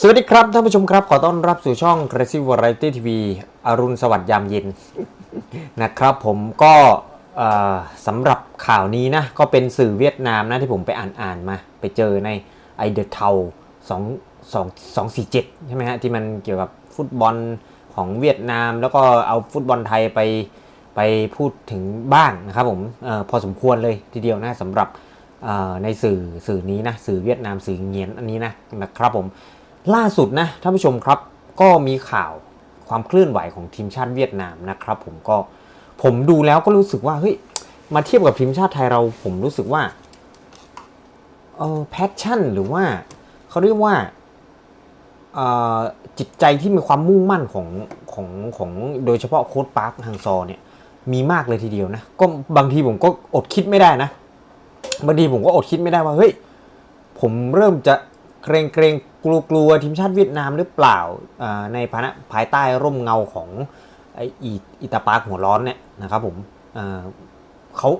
สวัสดีครับท่านผู้ชมครับ ขอต้อนรับสู่ช่อง Crazy Variety TV อรุณสวัสดิ์ยามเย็น นะครับผมก็สำหรับข่าวนี้นะ ก็เป็นสื่อเวียดนามนะที่ผมไปอ่านอ่านมา ไปเจอในไอเดอ t เทาสองสองสองสี่เจ็ดใช่ไหมฮะ ที่มันเกี่ยวกับฟุตบอลของเวียดนาม แล้วก็เอาฟุตบอลไทยไปไปพูดถึงบ้างนะครับผมออพอสมควรเลยทีเดียวนะสำหรับในสื่อสื่อนี้นะสื่อเวียดนามสื่อเงียนอันนี้นะนะครับผม ล่าสุดนะท่านผู้ชมครับก็มีข่าวความเคลื่อนไหวของทีมชาติเวียดนามนะครับผมก็ผมดูแล้วก็รู้สึกว่าเฮ้ยมาเทียบกับทีมชาติไทยเราผมรู้สึกว่าเออแพชชั่นหรือว่าเขาเรียกว่าจิตใจที่มีความมุ่งมั่นของของของโดยเฉพาะโค้ดปาร์คฮังซอเนี่ยมีมากเลยทีเดียวนะก็บางทีผมก็อดคิดไม่ได้นะบางทีผมก็อดคิดไม่ได้ว่าเฮ้ยผมเริ่มจะเกรงเกรง กลัวกลัวทีมชาติเวียดนามหรือเปล่าในภายภายใต้ร่มเงาของไออีอิตาปาหัวร้อนเนี่ยนะครับผมเขา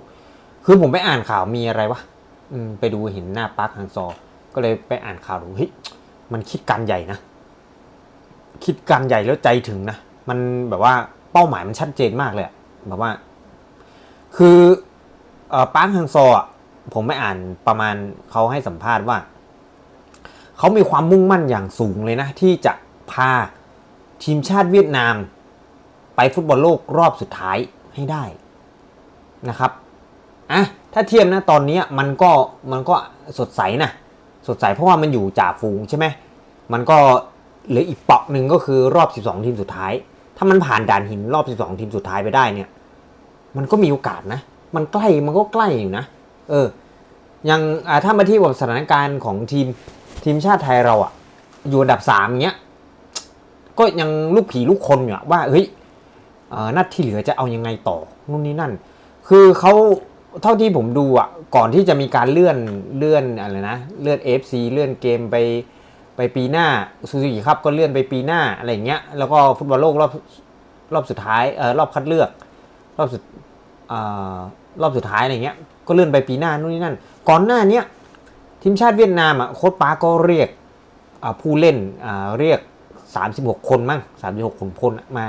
คือผมไปอ่านข่าวมีอะไรวะไปดูเห็นหน้าปาร์คฮังซอ ก็เลยไปอ่านข่าวดูเฮ้ยมันคิดการใหญ่นะ คิดการใหญ่แล้วใจถึงนะ มันแบบว่าเป้าหมายมันชัดเจนมากเลยแบบว่า คืออปาร์คฮังซอผมไม่อ่านประมาณเขาให้สัมภาษณ์ว่า เขามีความมุ่งมั่นอย่างสูงเลยนะ ที่จะพาทีมชาติเวียดนาม ไปฟุตบอลโลกรอบสุดท้ายให้ได้นะครับอะถ้าเทียบนะตอนนี้มันก็มันก็สดใสนะสดใสเพราะว่ามันอยู่จ่าฝูงใช่ไหมมันก็เหลืออีกเปาะหนึ่งก็คือรอบ 12 ทีมสุดท้าย ถ้ามันผ่านด่านหินรอบ 12 ทีมสุดท้ายไปได้เนี่ย มันก็มีโอกาสนะ มันใกล้มันก็ใกล้อยู่นะ เออ ยังอ่าถ้ามาที่กับสถานการณ์ของทีม ทีมชาติไทยเราอะอยู่อันดับสามเงี้ยก็ยังลูกผีลูกคนอยู่ว่าเฮ้ยนัดที่เหลือจะเอายังไงต่อนู่นนี่นั่น คือเขาเท่าที่ผมดูอะก่อนที่จะมีการเลื่อนเลื่อนอะไรนะเลื่อน FC เลื่อนเกมไปไปปีหน้าซูซูกิครับก็เลื่อนไปปีหน้าอะไรอย่างเงี้ยแล้วก็ฟุตบอลโลกรอบรอบสุดท้ายเออรอบคัดเลือกรอบสุดอ่อรอบสุดท้ายอะไรเงี้ยก็เลื่อนไปปีหน้านู่นนี่นั่น ก่อนหน้าเนี้ย ทีมชาติเวียดนามอะโค้ชป้าก็เรียกผู้เล่นเรียก 36 คนมั้ง36คนคนมา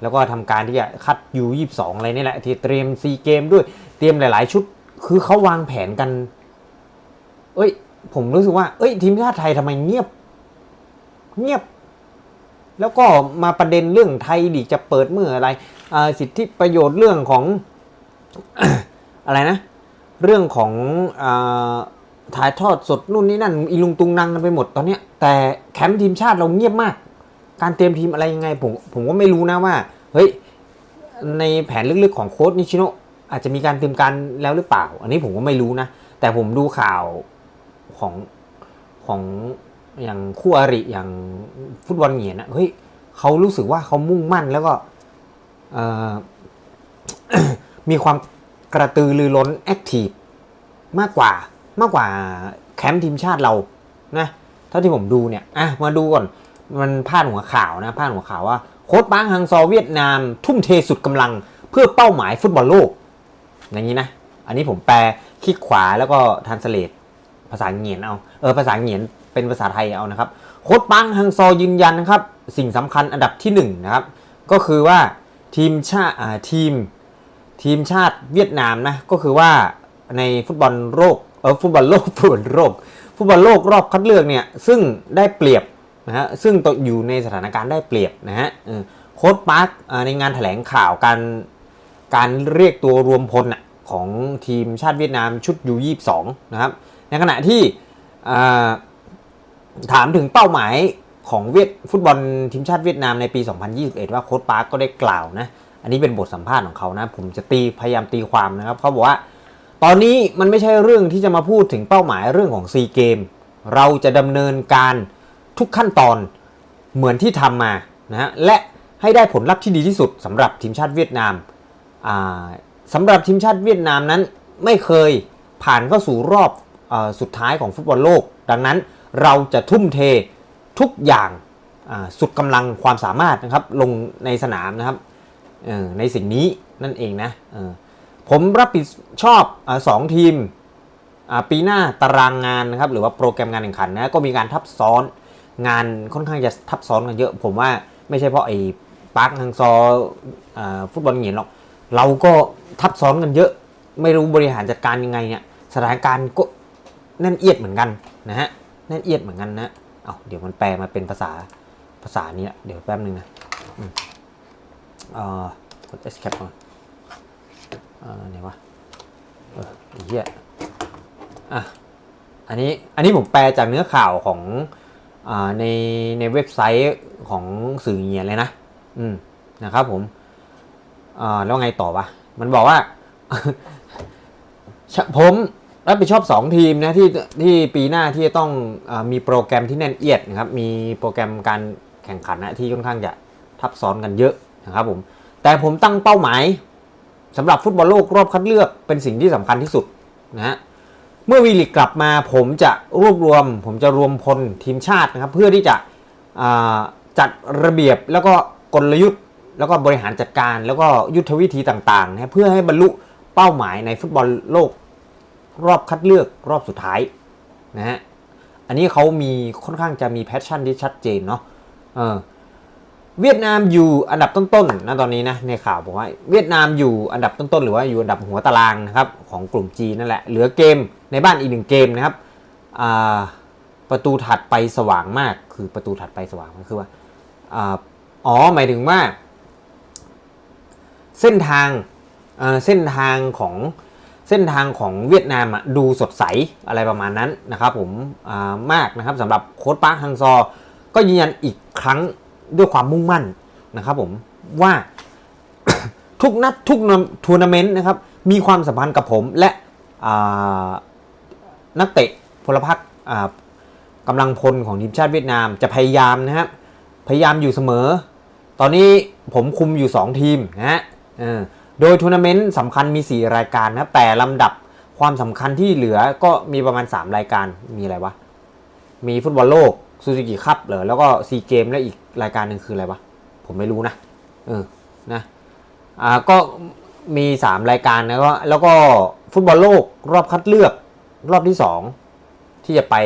แล้วก็ทำการที่จะคัดยู22 อะไรนี่แหละ ที่เตรียมซีเกมด้วยเตรียมหลาย ๆ ชุด คือเขาวางแผนกัน เอ้ย ผมรู้สึกว่า เอ้ย ทีมชาติไทยทำไมเงียบ เงียบ แล้วก็มาประเด็นเรื่องไทยลีจะเปิดเมื่ออะไรสิทธิประโยชน์เรื่องของอะไรนะ เรื่องของอ ถ่ายทอดสดนู่นนี่นั่นอีลุงตุงนังกันไปหมดตอนเนี้ย แต่แคมป์ทีมชาติเราเงียบมาก การเตรียมทีมอะไรยังไงผมผมก็ไม่รู้นะว่า เฮ้ย ในแผนลึกๆของโค้ชนิชิโนะอาจจะมีการเตรียมการแล้วหรือเปล่า อันนี้ผมก็ไม่รู้นะ แต่ผมดูข่าวของของอย่างคู่อริอย่างฟุตบอลเหงียนนะเฮ้ยเขารู้สึกว่าเขามุ่งมั่นแล้วก็มีความกระตือรือร้นแอคทีฟมากกว่า มากกว่าแคมป์ทีมชาติเรานะเท่าที่ผมดูเนี่ยอะมาดูก่อนมันพาดหัวข่าวนะพาดหัวข่าวว่าโค้ชปางฮังซอเวียดนาม ทุ่มเทสุดกำลังเพื่อเป้าหมายฟุตบอลโลก อย่างนี้นะ อันนี้ผมแปลคลิกขวาแล้วก็ทันสเลตภาษาเงียนเอาเออภาษาเงียนเป็นภาษาไทยเอานะครับโค้ชปังฮังซอยืนยันนะครับ สิ่งสำคัญอันดับที่หนึ่งนะครับ ก็คือว่าทีมชาติทีมทีมชาติเวียดนามนะก็คือว่าในฟุตบอลโลก ฟุตบอลโลกฟุตบอลโลกฟุตบอลโลกรอบคัดเลือกเนี่ยซึ่งได้เปรียบนะฮะซึ่งตกอยู่ในสถานการณ์ได้เปรียบนะฮะโค้ชปาร์คในงานแถลงข่าวการการเรียกตัวรวมพลของทีมชาติเวียดนามชุดยู22นะครับในขณะที่ถามถึงเป้าหมายของเวียดฟุตบอลทีมชาติเวียดนามในปี 2021 ว่าโค้ชปาร์คก็ได้กล่าวนะ อันนี้เป็นบทสัมภาษณ์ของเขานะ ผมจะตีพยายามตีความนะครับ เขาบอกว่า ตอนนี้มันไม่ใช่เรื่องที่จะมาพูดถึงเป้าหมายเรื่องของซีเกมเราจะดำเนินการทุกขั้นตอนเหมือนที่ทำมานะฮะและให้ได้ผลลัพธ์ที่ดีที่สุดสำหรับทีมชาติเวียดนามาสำหรับทีมชาติเวียดนามนั้นไม่เคยผ่านเข้าสู่รอบอสุดท้ายของฟุตบอลโลก ดังนั้นเราจะทุ่มเททุกอย่างาสุดกำลังความสามารถนะครับลงในสนามนะครับในสิ่งนี้นั่นเองนะ ผมรับผิดชอบอสองทีมปีหน้าตารางงานนะครับหรือว่าโปรแกรมงานแข่งขันนะก็มีการทับซ้อนงานค่อนข้างจะทับซ้อนกันเยอะ ผมว่าไม่ใช่เพราะไอ้ปาร์คฮังซออฟุตบอลเหงียนหรอกเราก็ทับซ้อนกันเยอะ ไม่รู้บริหารจัดการยังไงเนี่ยสถานการณ์ก็แน่นเอียดเหมือนกันนะฮะแน่นเอียดเหมือนกันนะเอาเดี๋ยวมันแปลมาเป็นภาษาภาษานี้เดี๋ยวแป๊บนึงนะอืมเอ่อกด escape ก่อน ไหนวะเออเหี้ยอะอันนี้อันนี้ผมแปลจากเนื้อข่าวของอในในเว็บไซต์ของสื่อเงียนเลยนะ อืมนะครับผมอ่าแล้วไงต่อวะ มันบอกว่า ผมรับผิดชอบ 2 ทีมนะที่ที่ปีหน้าที่จะต้องอมีโปรแกรมที่แน่นเอียดนะครับ มีโปรแกรมการแข่งขันนะที่ค่อนข้างจะทับซ้อนกันเยอะนะครับผม แต่ผมตั้งเป้าหมาย สำหรับฟุตบอลโลกรอบคัดเลือกเป็นสิ่งที่สำคัญที่สุดนะฮะเมื่อวีลิกกลับมาผมจะรวบรวม ผมจะรวมพลทีมชาตินะครับ เพื่อที่จะจัดระเบียบแล้วก็กลยุทธ์แล้วก็บริหารจัดการ แล้วก็ยุทธวิธีต่างๆนะเพื่อให้บรรลุเป้าหมายในฟุตบอลโลกรอบคัดเลือกรอบสุดท้ายนะฮะอันนี้เขามีค่อนข้างจะมีแพชชั่นที่ชัดเจนเนาะเออ เวียดนามอยู่อันดับต้นๆนะตอนนี้นะในข่าวบอกว่าเวียดนามอยู่อันดับต้นๆหรือว่าอยู่อันดับหัวตารางนะครับของกลุ่มจีนนั่นแหละเหลือเกมในบ้านอีกหนึ่งเกมนะครับประตูถัดไปสว่างมากคือประตูถัดไปสว่างมันคือว่าอ๋อหมายถึงว่า เส้นทางเเส้นทางของเส้นทางของเวียดนามดูสดใสอะไรประมาณนั้นนะครับผมมากนะครับสำหรับโค้ชปาร์คฮังซอ ก็ยืนยันอีกครั้ง ด้วยความมุ่งมั่นนะครับผมว่าทุกนัดทุกทัวร์นาเมนต์นะครับมีความสัมพันธ์กับผมและนักเตะพลพรรคกำลังพลของทีมชาติเวียดนามจะพยายามนะครับพยายามอยู่เสมอ ตอนนี้ผมคุมอยู่ 2 ทีมนะฮะโดยทัวร์นาเมนต์สำคัญมี 4 รายการนะแต่ลำดับความสำคัญที่เหลือก็มีประมาณ 3 รายการมีอะไรวะ มีฟุตบอลโลกซูซูกิคัพเหรอแล้วก็ซีเกมและอีก รายการหนึ่งคืออะไรวะ ผมไม่รู้นะ เออ นะ อ่า ก็มี 3 รายการนะก็แล้วก็ฟุตบอลโลกรอบคัดเลือกรอบที่ 2 ที่จะไป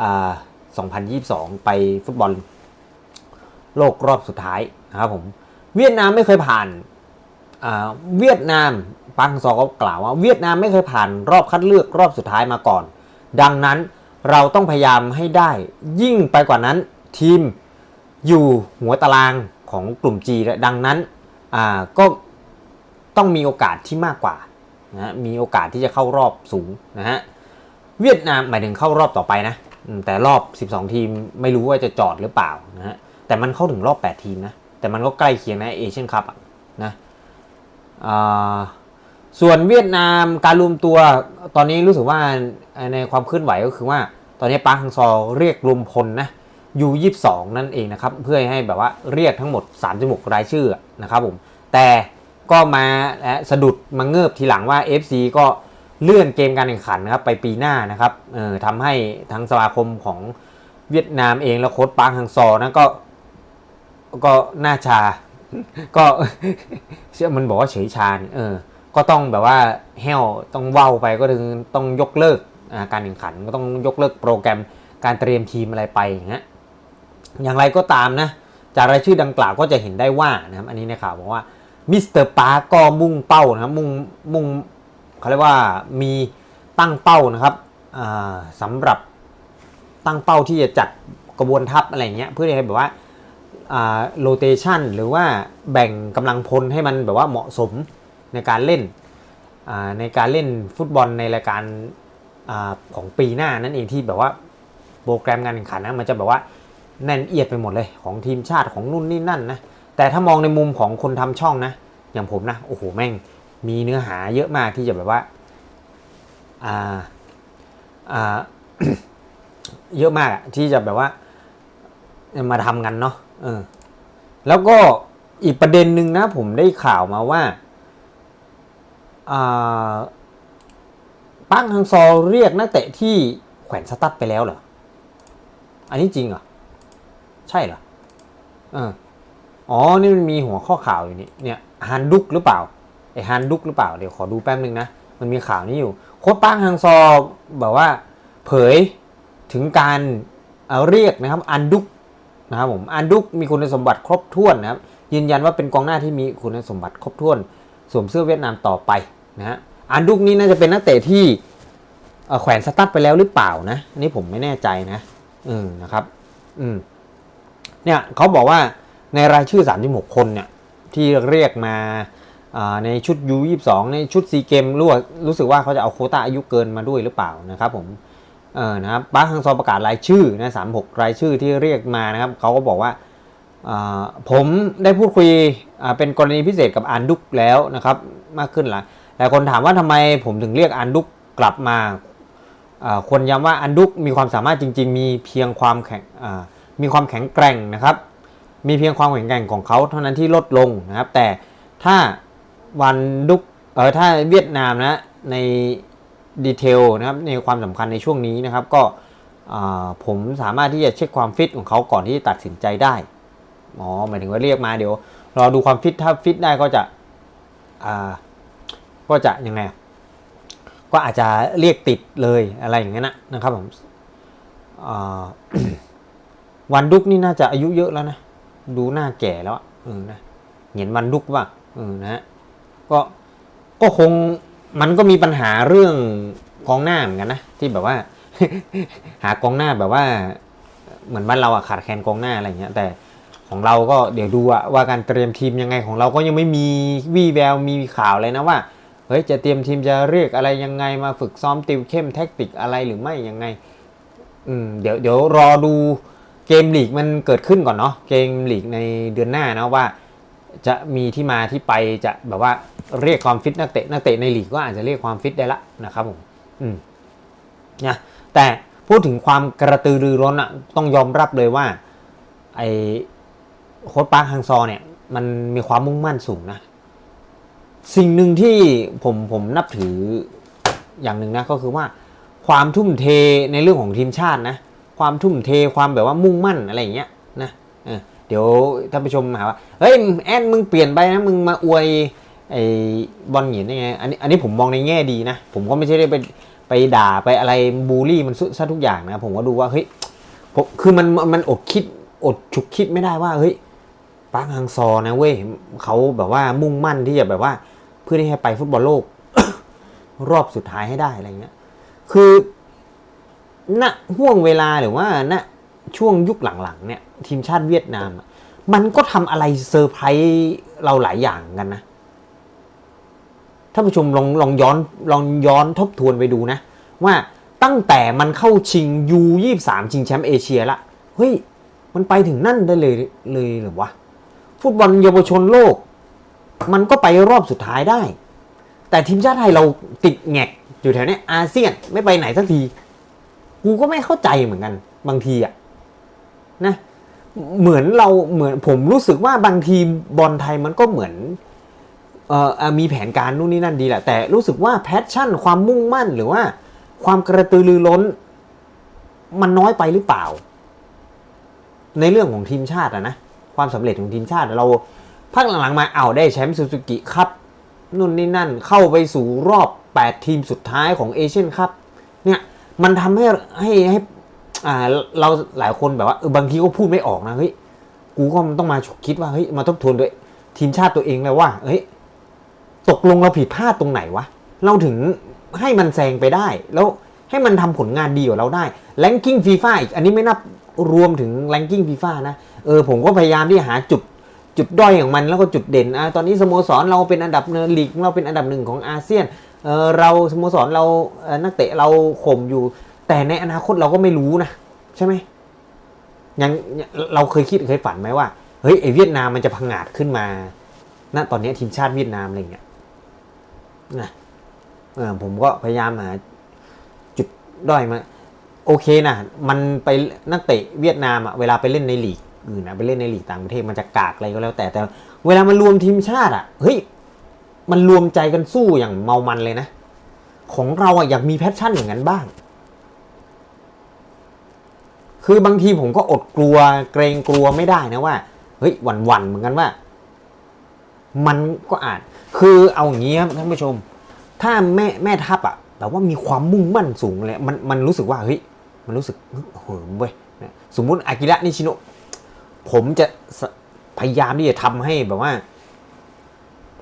อ่า 2022 ไปฟุตบอลโลกรอบสุดท้ายนะครับผม เวียดนามไม่เคยผ่าน อ่า เวียดนามปังซอก็กล่าวว่าเวียดนามไม่เคยผ่านรอบคัดเลือกรอบสุดท้ายมาก่อน ดังนั้นเราต้องพยายามให้ได้ ยิ่งไปกว่านั้นทีม อยู่หัวตารางของกลุ่ม G และดังนั้นก็ต้องมีโอกาสที่มากกว่านะมีโอกาสที่จะเข้ารอบสูงนะฮะเวียดนามหมายถึงเข้ารอบต่อไปนะแต่รอบ 12 ทีมไม่รู้ว่าจะจอดหรือเปล่านะฮะแต่มันเข้าถึงรอบ 8 ทีมนะแต่มันก็ใกล้เคียงนะเอเชียนคัพนะส่วนเวียดนามการรวมตัวตอนนี้รู้สึกว่าในความเคลื่อนไหวก็คือว่า ตอนนี้ปาร์คฮังซอเรียกรวมพลนะ ยูยี่สองนั่นเองนะครับ เพื่อให้แบบว่าเรียกทั้งหมด 36 รายชื่อนะครับผม แต่ก็มาและสะดุดมาเงิบทีหลังว่า FC ก็เลื่อนเกมการแข่งขันนะครับไปปีหน้านะครับเออทำให้ทั้งสมาคมของเวียดนามเองแล้วโค้ชปางฮังซอนะก็ก็หน้าชา ก็เชื่อมันบอกว่าเฉยชาเออ ก็ต้องแบบว่าแห้วต้องเว้าไปก็ถึงต้องยกเลิกการแข่งขันก็ต้องยกเลิกโปรแกรมการเตรียมทีมอะไรไปอย่างเงี้ย อย่างไรก็ตามนะจากรายชื่อดังกล่าวก็จะเห็นได้ว่านะครับอันนี้ในข่าวบอกว่ามิสเตอร์ปาร์ก็มุ่งเป้านะครับมุ่งมุ่งเขาเรียกว่ามีตั้งเป้านะครับอ่าสำหรับตั้งเป้าที่จะจัดกระบวนทัพอะไรเงี้ยเพื่อให้แบบว่าโรเตชันหรือว่าแบ่งกำลังพลให้มันแบบว่าเหมาะสมในการเล่นในการเล่นฟุตบอลในรายการอาของปีหน้านั่นเองที่แบบว่าโปรแกรมการแข่งขันนะมันจะแบบว่า แน่นเอียดไปหมดเลยของทีมชาติของนู่นนี่นั่นนะแต่ถ้ามองในมุมของคนทำช่องนะ อย่างผมนะโอ้โหแม่งมีเนื้อหาเยอะมากที่จะแบบว่าอ่าอ่าเยอะมากที่จะแบบว่ามาทำกันเนาะเออแล้วก็อีกประเด็นหนึ่งนะผมได้ข่าวมาว่าอ่าปังฮังซอเรียกนักเตะที่แขวนสตั๊ดไปแล้วเหรอ อันนี้จริงเหรอ ใช่เหรอเอออ๋อ นี่มันมีหัวข้อข่าวอยู่นี่ เนี่ยฮันดุกหรือเปล่าไอฮันดุกหรือเปล่า เดี๋ยวขอดูแป๊บนึงนะ มันมีข่าวนี้อยู่ โค้ชปังฮังซอแบบว่า เผยถึงการเอ่อเรียกนะครับ อันดุกนะครับผม อันดุกมีคุณสมบัติครบถ้วนนะครับ ยืนยันว่าเป็นกองหน้าที่มีคุณสมบัติครบถ้วน สวมเสื้อเวียดนามต่อไปนะฮะ อันดุกนี่น่าจะเป็นนักเตะที่แขวนสตั๊ดไปแล้วหรือเปล่านะ อันนี่ผมไม่แน่ใจนะอืมนะครับ อืม เนี่ยเขาบอกว่าในรายชื่อ 36 คนเนี่ยที่เรียกมาในชุด U22 ในชุดซีเกมรู้ว่ารู้สึกว่าเขาจะเอาโคต้าอายุเกินมาด้วยหรือเปล่านะครับผมเออนะครับปาร์คฮังซอประกาศรายชื่อนะสามหกรายชื่อที่เรียกมานะครับเขาก็บอกว่าผมได้พูดคุยเป็นกรณีพิเศษกับอันดุกแล้วนะครับมากขึ้นหละแต่คนถามว่าทำไมผมถึงเรียกอันดุกกลับมาควรย้ำว่าอันดุกมีความสามารถจริง ๆ มีเพียงความแข็งอ มีความแข็งแกร่งนะครับ มีเพียงความแข็งแกร่งของเขาเท่านั้นที่ลดลงนะครับ แต่ถ้าวันดุกเออถ้าเวียดนามนะในดีเทลนะครับในความสำคัญในช่วงนี้นะครับ ก็ผมสามารถที่จะเช็คความฟิตของเขาก่อนที่จะตัดสินใจได้อ๋อหมายถึงว่าเรียกมาเดี๋ยวรอดูความฟิตถ้าฟิตได้ก็จะก็จะยังไงก็อาจจะเรียกติดเลยอะไรอย่างเงี้ยนะนะครับผมอ่า วันดุกนี่น่าจะอายุเยอะแล้วนะ ดูหน้าแก่แล้วเออนะเห็นวันดุกว่ะเออนะฮะก็ก็คงมันก็มีปัญหาเรื่องกองหน้าเหมือนกันนะที่แบบว่า หากองหน้าแบบว่า เหมือนบ้านเราอะขาดแคลนกองหน้าอะไรเงี้ย แต่ของเราก็เดี๋ยวดูว่าการเตรียมทีมยังไงของเราก็ยังไม่มีวี่แววมีข่าวเลยนะว่าเฮ้ยจะเตรียมทีมจะเรียกอะไรยังไงมาฝึกซ้อมติวเข้มแท็กติกอะไรหรือไม่ยังไง อืมเดี๋ยวเดี๋ยวรอดู เกมลีกมันเกิดขึ้นก่อนเนาะเกมลีกในเดือนหน้านะว่าจะมีที่มาที่ไปจะแบบว่าเรียกความฟิตนักเตะนักเตะในลีกก็อาจจะเรียกความฟิตได้ละนะครับผมอืมนะแต่พูดถึงความกระตือรือร้นอะต้องยอมรับเลยว่าไอโค้ชปาร์คฮังซอเนี่ย มันมีความมุ่งมั่นสูงนะ สิ่งหนึ่งที่ผมผมนับถืออย่างหนึ่งนะ ก็คือว่าความทุ่มเทในเรื่องของทีมชาตินะ ความทุ่มเทความแบบว่ามุ่งมั่นอะไรอย่างเงี้ยนะเดี๋ยวท่านผู้ชมหาว่าเฮ้ยแอนมึงเปลี่ยนไปนะมึงมาอวยไอ้บอลหยินได้ไงอันนี้อันนี้ผมมองในแง่ดีนะ ผมก็ไม่ใช่ได้ไปไปด่าไปอะไรบูลลี่มันซะทุกอย่างนะ ผมก็ดูว่าเฮ้ยผมคือมันมันอดคิดอดฉุกคิดไม่ได้ว่าเฮ้ยปาร์คฮังซอนะเว้ยเขาแบบว่ามุ่งมั่นที่จะแบบว่า เพื่อที่ให้ไปฟุตบอลโลก รอบสุดท้ายให้ได้อะไรเงี้ย คือ ณห่วงเวลาหรือว่าณช่วงยุคหลังๆเนี่ย ทีมชาติเวียดนาม มันก็ทำอะไรเซอร์ไพรส์เราหลายอย่างกันนะท่านผู้ชมลองลองย้อนลองย้อนทบทวนไปดูนะ ว่าตั้งแต่มันเข้าชิง U23 ชิงแชมป์เอเชียละเฮ้ย มันไปถึงนั่นได้เลยเลยหรือวะ ฟุตบอลเยาวชนโลก มันก็ไปรอบสุดท้ายได้ แต่ทีมชาติไทยเราติดแงกอยู่แถวนี้อาเซียนไม่ไปไหนสักที กูก็ไม่เข้าใจเหมือนกัน บางทีอะนะเหมือนเราเหมือนผมรู้สึกว่าบางทีบอลไทยมันก็เหมือนเอ่อมีแผนการนู่นนี่นั่นดีแหละ แต่รู้สึกว่าแพชชั่น ความมุ่งมั่นหรือว่า ความกระตือรือร้น มันน้อยไปหรือเปล่า ในเรื่องของทีมชาติอะนะความสำเร็จของทีมชาติเราพักหลังๆมาเอาได้แชมป์ซูซูกิครับนู่นนี่นั่น เข้าไปสู่รอบ 8 ทีมสุดท้ายของเอเชียนคัพเนี่ย มันทำให้ให้ให้อ่าเราหลายคนแบบว่าเออบางทีก็พูดไม่ออกนะเฮ้ยกูก็มันต้องมาฉกคิดว่าเฮ้ยมาทบทวนด้วยทีมชาติตัวเองเลยว่าเฮ้ยตกลงเราผิดพลาดตรงไหนวะเราถึงให้มันแซงไปได้ แล้วให้มันทำผลงานดีกว่าเราได้แลนกิ้งฟีฟ่าอีกอันนี้ไม่นับรวมถึงแลนกิ้งฟีฟ่านะเออผมก็พยายามที่หาจุดจุดด้อยของมันแล้วก็จุดเด่นอะตอนนี้สโมสรเราเป็นอันดับเนลีกเราเป็นอันดับหนึ่งของอาเซียน เราสโมสรเรานักเตะเราข่มอยู่ แต่ในอนาคตเราก็ไม่รู้นะ ใช่ไหมยังเราเคยคิดเคยฝันไหมว่าเฮ้ยไอเวียดนามมันจะพังงาดขึ้นมาณตอนนี้ทีมชาติเวียดนามอะไรเงี้ยนะเออผมก็พยายามหาจุดด้อยมาโอเคนะมันไปนักเตะเวียดนามอะเวลาไปเล่นในลีกอื่นนะไปเล่นในลีกต่างประเทศมันจะกากอะไรก็แล้วแต่แต่ เวลามันรวมทีมชาติอะเฮ้ย มันรวมใจกันสู้อย่างเมามันเลยนะ ของเราอะอยากมีแพชชั่นอย่างนั้นบ้าง คือบางทีผมก็อดกลัวเกรงกลัวไม่ได้นะว่า เฮ้ยหวั่นหวั่นๆเหมือนกันว่า มันก็อาจ คือเอาอย่างนี้ครับท่านผู้ชม ถ้าแม่แม่ทัพอะแต่ว่ามีความมุ่งมั่นสูงเลยมันมันรู้สึกว่าเฮ้ยมันรู้สึกเหิมเว้ยสมมุติอากิระนิชิโนผมจะพยายามที่จะทำให้แบบว่า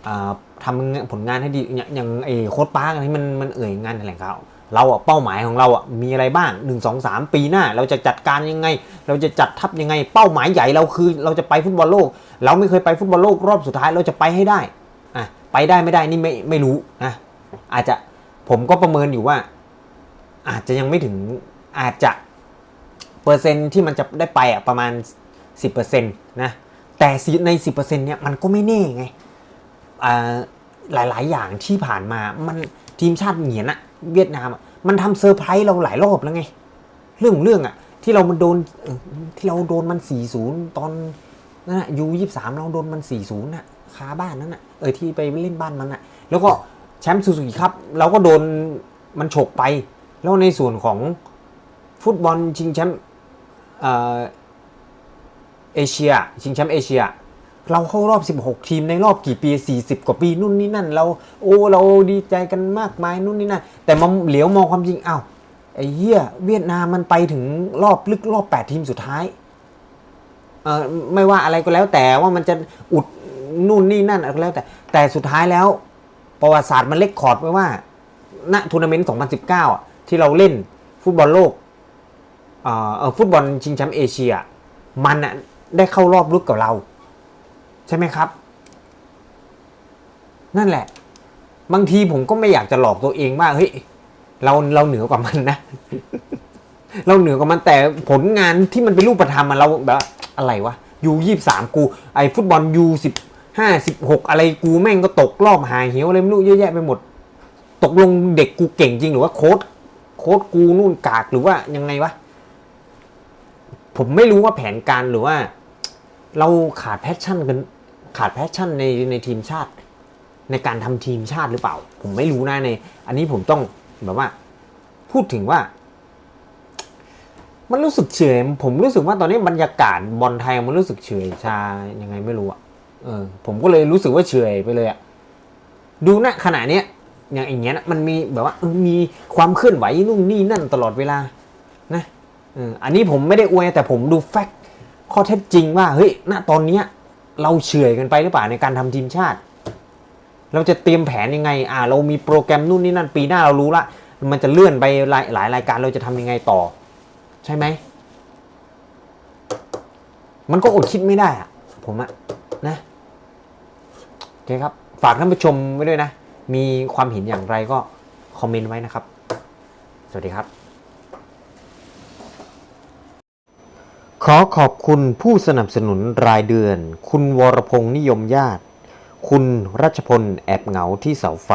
อ่า ทำผลงานให้ดีอย่างอย่างไอ้โค้ดปาร์กที่มันมันเอ่ยงานแถลงข่าวเราอะเป้าหมายของเราอะมีอะไรบ้างหนึ่งสองสามปีหน้า เราจะจัดการยังไง เราจะจัดทัพยังไง เป้าหมายใหญ่เราคือ เราจะไปฟุตบอลโลก เราไม่เคยไปฟุตบอลโลกรอบสุดท้ายเราจะไปให้ได้อะไปได้ไม่ได้นี่ไม่ไม่รู้นะอาจจะผมก็ประเมินอยู่ว่า อาจจะยังไม่ถึงอาจจะเปอร์เซ็นต์ที่มันจะได้ไปอะประมาณ 10%นะแต่ใน 10%เนี่ยมันก็ไม่แน่ไง หลาย ๆ อย่างที่ผ่านมามันทีมชาติเหนียนอะเวียดนามอะมันทำเซอร์ไพรส์เราหลายรอบแล้วไง เรื่องของเรื่องอะที่เรามันโดนที่เราโดนมัน 4-0 ตอนนั่นอะยูยี่สามเราโดนมัน 4-0น่ะคาบ้านนั้นอะเออที่ไปเล่นบ้านมันอะแล้วก็แชมป์ซูซูกิครับเราก็โดนมันฉกไป แล้วในส่วนของฟุตบอลชิงแชมป์เอเอเชียชิงแชมป์เอเชีย เราเข้ารอบ 16 ทีมในรอบกี่ปี 40 กว่าปีนู่นนี่นั่น เราโอ้เราดีใจกันมากมายนู่นนี่นั่น แต่มาเหลียวมองความจริงอ้าวไอ้เหี้ยเวียดนามมันไปถึงรอบลึกรอบ 8 ทีมสุดท้ายเออไม่ว่าอะไรก็แล้วแต่ว่ามันจะอุดนู่นนี่นั่นอะไรก็แล้วแต่ แต่สุดท้ายแล้ว ประวัติศาสตร์มันเล็กคอร์ดไว้ว่าณทัวร์นาเมนต์ 2019 ที่เราเล่นฟุตบอลโลกเอ่อฟุตบอลชิงแชมป์เอเชีย มันอะได้เข้ารอบลึกกับเรา ช่ไหมครับ นั่นแหละ บางทีผมก็ไม่อยากจะหลอกตัวเองว่าเฮ้ยเราเราเหนือกว่ามันนะ เราเหนือกว่ามันแต่ผลงานที่มันเป็นรูปธรรมอะเราแบบว่าอะไรวะยูยี่สามกู ไอฟุตบอลยูสิบห้าสิบหกอะไรกูแม่งก็ตกรอบหายเหวอะไรไม่รู้เยอะแยะไปหมด ตกลงเด็กกูเก่งจริงหรือว่าโค้ดโค้ดกูนู่นกากหรือว่ายังไงวะ ผมไม่รู้ว่าแผนการหรือว่า เราขาดแพชชั่นกัน ขาดแพชชั่นในในทีมชาติ ในการทำทีมชาติหรือเปล่า ผมไม่รู้นะใน อันนี้ผมต้องแบบว่า พูดถึงว่า มันรู้สึกเฉยผมรู้สึกว่าตอนนี้บรรยากาศบอลไทยมันรู้สึกเฉยชายังไงไม่รู้อะเออ ผมก็เลยรู้สึกว่าเฉยไปเลยอะดูนะขณะเนี้ยอย่างอย่างเงี้ยนะมันมีแบบว่ามีความเคลื่อนไหวนู่นนี่นั่นตลอดเวลา นะเอออันนี้ผมไม่ได้อวยแต่ผมดูแฟกต์ข้อเท็จจริงว่าเฮ้ยณตอนเนี้ย เราเฉื่อยกันไปหรือเปล่าในการทำทีมชาติ เราจะเตรียมแผนยังไง อ่า เรามีโปรแกรมนู่นนี่นั่นปีหน้าเรารู้ละมันจะเลื่อนไปหลายหลายรายการเราจะทำยังไงต่อ ใช่ไหมมันก็อดคิดไม่ได้อะผมอะนะโอเคครับ ฝากท่านผู้ชมไว้ด้วยนะ มีความเห็นอย่างไรก็คอมเมนต์ไว้นะครับ สวัสดีครับ ขอขอบคุณผู้สนับสนุนรายเดือน คุณวรพงษ์นิยมญาติ คุณรัชพลแอบเหงาที่เสาไฟ